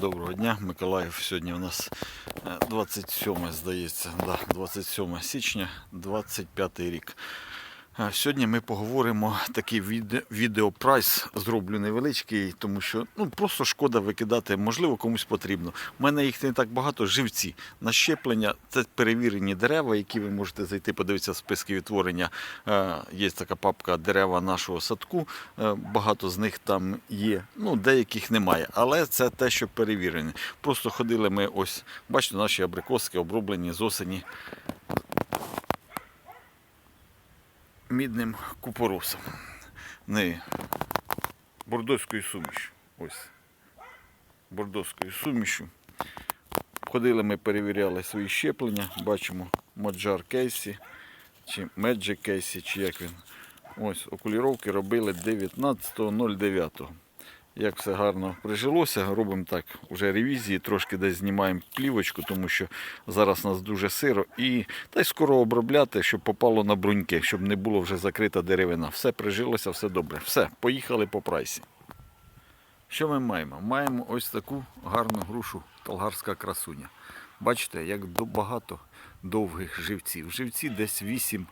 Доброго дня, Миколаїв. Сьогодні у нас е, 27, здається, да, 27 січня, 25 рік. Сьогодні ми поговоримо такий віде- відеопрайс, зроблю невеличкий, тому що ну, просто шкода викидати, можливо, комусь потрібно. У мене їх не так багато, живці. На щеплення це перевірені дерева, які ви можете зайти, подивитися списки відтворення. Е, Є така папка дерева нашого садку. Е, Багато з них там є. Ну, деяких немає. Але це те, що перевірені. Просто ходили ми ось, бачите, наші абрикоски оброблені з осені мідним купоросом. Не бордоською сумішю. Ось. Бордоською сумішю. Ходили ми, перевіряли свої щеплення. Бачимо Маджар Кейсі, чи Меджик Кейсі, чи як він. Ось, окуліровки робили 19.09. Як все гарно прижилося, робимо так, вже ревізії, трошки десь знімаємо плівочку, тому що зараз у нас дуже сиро. І та й скоро обробляти, щоб попало на бруньки, щоб не було вже закрита деревина. Все прижилося, все добре. Все, поїхали по прайсі. Що ми маємо? Маємо ось таку гарну грушу талгарська красуня. Бачите, як багато довгих живців. Живці десь 8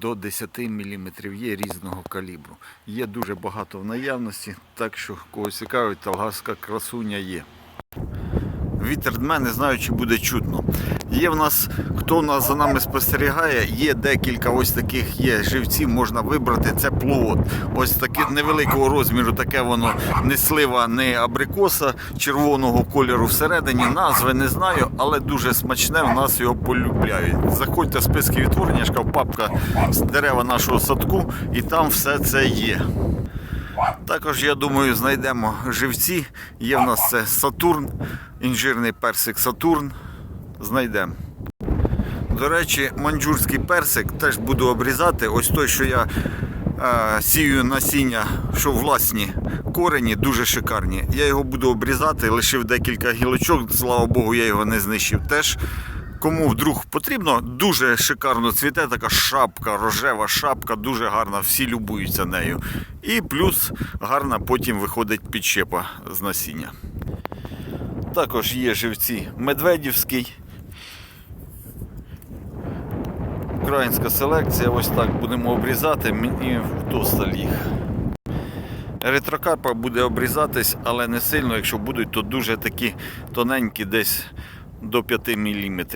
до 10 мм є різного калібру. Є дуже багато в наявності, так що когось цікавить, талгарська красуня є. Вітер дме, не знаю, чи буде чутно. Є в нас, хто нас за нами спостерігає, є декілька ось таких є живців, можна вибрати. Це плод. Ось таке невеликого розміру, таке воно не слива, не абрикоса червоного кольору всередині. Назви не знаю, але дуже смачне, в нас його полюбляють. Заходьте в списки відтворення, кажу, папка з дерева нашого садку, і там все це є. Також, я думаю, знайдемо живці. Є в нас це Сатурн, інжирний персик Сатурн. Знайдемо. До речі, манджурський персик теж буду обрізати. Ось той, що я е, сію насіння, що власні корені, дуже шикарні. Я його буду обрізати, лишив декілька гілочок, слава Богу, я його не знищив. Теж кому вдруг потрібно, дуже шикарно цвіте, така шапка, рожева шапка, дуже гарна, всі любуються нею. І плюс гарна потім виходить підщепа з насіння. Також є живці Медведівський. Українська селекція, ось так будемо обрізати мені вдосталь їх. Ретрокарпа буде обрізатись, але не сильно, якщо будуть, то дуже такі тоненькі, десь до 5 мм.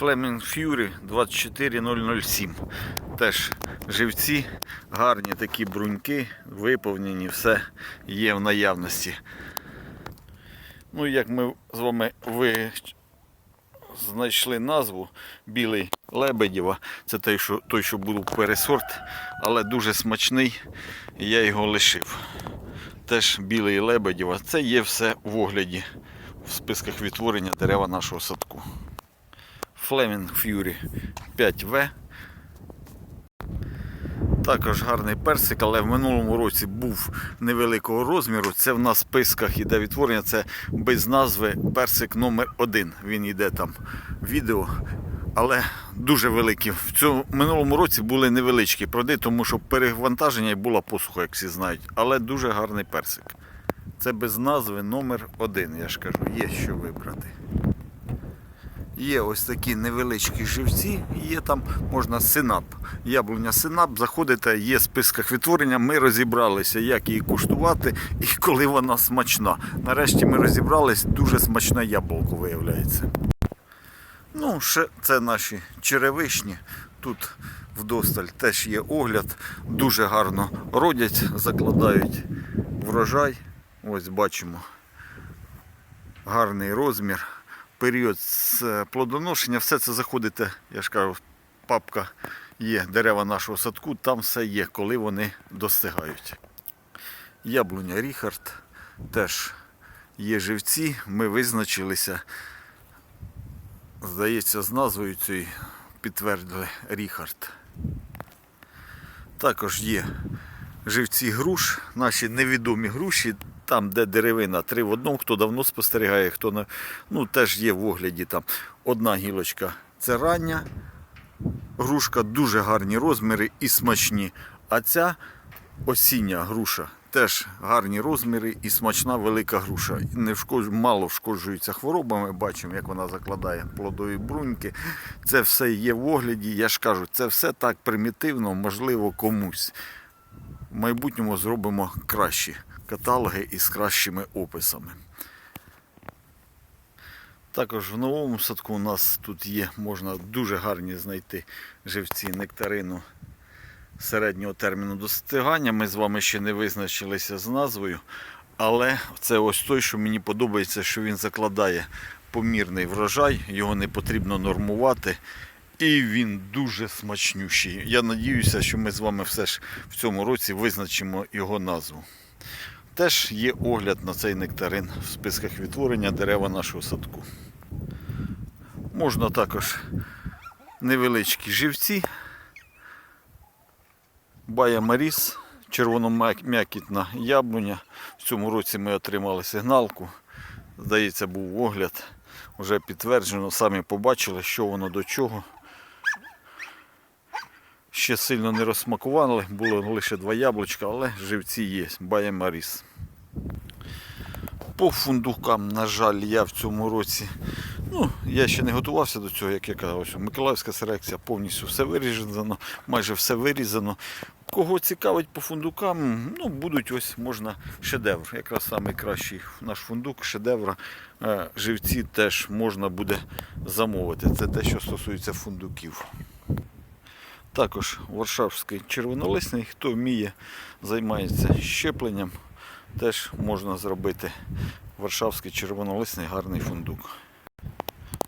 Flaming Fury 24007. Теж живці, гарні такі бруньки, виповнені, все є в наявності. Ну, як ми з вами знайшли назву білий лебедєва. Це той, що, той, що був пересорт, але дуже смачний. Я його лишив. Теж білий лебедєва. Це є все в огляді в списках відтворення дерева нашого садку. Flaming Fury 5V. Також гарний персик, але в минулому році був невеликого розміру. Це в нас в списках іде відтворення, це без назви персик номер 1 Він йде там відео. Але дуже великі. В цьому минулому році були невеличкі проди, тому що перевантаження і була посуха, як всі знають. Але дуже гарний персик. Це без назви номер 1 я ж кажу, є що вибрати. Є ось такі невеличкі живці, є там можна синап. Яблуня синап, заходите, є в списках відтворення. Ми розібралися, як її куштувати і коли вона смачна. Нарешті ми розібрались, дуже смачне яблуко виявляється. Ну, ще це наші черевишні. Тут вдосталь теж є огляд. Дуже гарно родять, закладають врожай. Ось бачимо гарний розмір період з е, плодоношення, все це заходите, я ж кажу, папка є дерева нашого садку, там все є, коли вони достигають. Яблуня Ріхард теж є живці, ми визначилися, здається, з назвою цією підтвердили Ріхард. Також є живці груш, наші невідомі груші, там, де деревина три в одному, хто давно спостерігає, хто не, ну, теж є в огляді там. Одна гілочка це рання грушка, дуже гарні розміри і смачні. А ця осіння груша теж гарні розміри і смачна велика груша. Не вшкоджу, мало вшкоджується хворобами. Бачимо, як вона закладає плодові бруньки. Це все є в огляді. Я ж кажу, це все так примітивно, можливо, комусь. В майбутньому зробимо кращі каталоги із кращими описами. Також в новому садку у нас тут є, можна дуже гарні знайти живці нектарину середнього терміну достигання. Ми з вами ще не визначилися з назвою. Але це ось той, що мені подобається, що він закладає помірний врожай, його не потрібно нормувати. І він дуже смачнющий. Я надіюся, що ми з вами все ж в цьому році визначимо його назву. Теж є огляд на цей нектарин в списках відтворення дерева нашого садку. Можна також невеличкі живці. Бая Маріс, червоном'якітна яблуня. В цьому році ми отримали сигналку. Здається, був огляд. Вже підтверджено, самі побачили, що воно до чого. Ще сильно не розсмакували, було лише два яблучка, але живці є. баямаріс. По фундукам, на жаль, я в цьому році. Ну, я ще не готувався до цього, як я казав, Миколаївська селекція повністю все вирізано, майже все вирізано. Кого цікавить по фундукам, ну, будуть ось можна шедевр. Якраз найкращий наш фундук, шедевр. Е, Живці теж можна буде замовити. Це те, що стосується фундуків. Також Варшавський червонолисний, хто вміє, займається щепленням, теж можна зробити Варшавський червонолисний гарний фундук.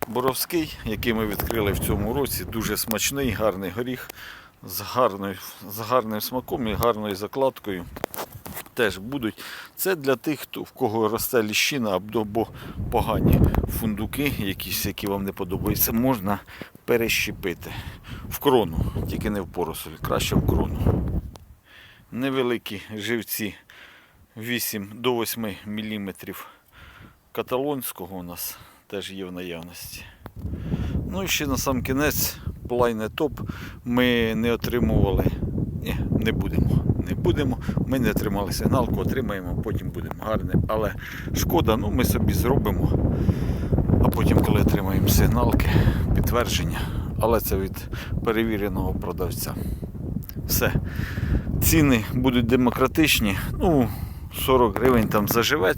Боровський, який ми відкрили в цьому році, дуже смачний, гарний горіх з, гарною, з гарним смаком і гарною закладкою. Теж будуть. Це для тих, хто, в кого росте ліщина або погані фундуки, якісь, які вам не подобаються, можна перещепити в крону, тільки не в поросоль, краще в крону. Невеликі живці 8 до 8 мм каталонського у нас теж є в наявності. Ну і ще на сам кінець плайне топ ми не отримували. Ні, не будемо. Не будемо. Ми не отримали сигналку, отримаємо, потім будемо гарне. Але шкода, ну ми собі зробимо. А потім, коли отримаємо сигналки, підтвердження. Але це від перевіреного продавця. Все. Ціни будуть демократичні. Ну, 40 гривень там за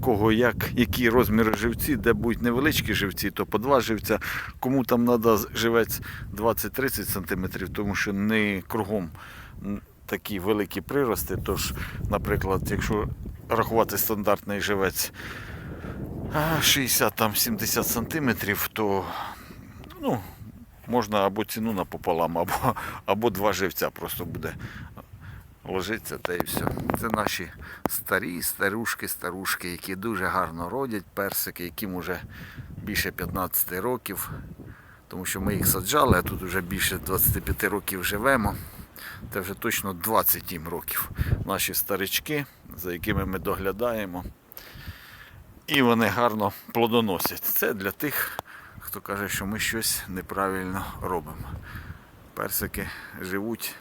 кого як, які розміри живці, де будуть невеличкі живці, то по два живця. Кому там треба живець 20-30 см, тому що не кругом такі великі прирости. Тож, наприклад, якщо рахувати стандартний живець 60-70 см, то ну, можна або ціну напополам, або, або два живця просто буде ложиться та і все. Це наші старі старушки, старушки, які дуже гарно родять персики, яким вже більше 15 років. Тому що ми їх саджали, а тут вже більше 25 років живемо. Це вже точно 20 їм років. Наші старички, за якими ми доглядаємо. І вони гарно плодоносять. Це для тих, хто каже, що ми щось неправильно робимо. Персики живуть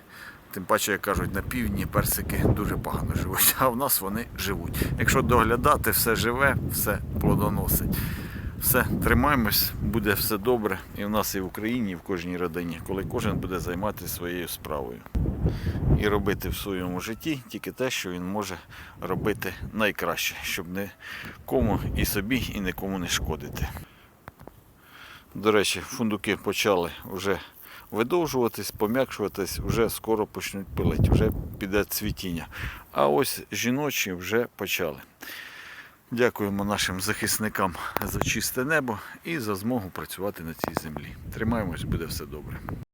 Тим паче, як кажуть, на півдні персики дуже погано живуть, а в нас вони живуть. Якщо доглядати, все живе, все плодоносить. Все, тримаємось, буде все добре. І в нас і в Україні, і в кожній родині, коли кожен буде займатися своєю справою. І робити в своєму житті тільки те, що він може робити найкраще, щоб нікому і собі, і нікому не шкодити. До речі, фундуки почали вже видовжуватись, пом'якшуватись, вже скоро почнуть пилити, вже піде цвітіння. А ось жіночі вже почали. Дякуємо нашим захисникам за чисте небо і за змогу працювати на цій землі. Тримаємось, буде все добре.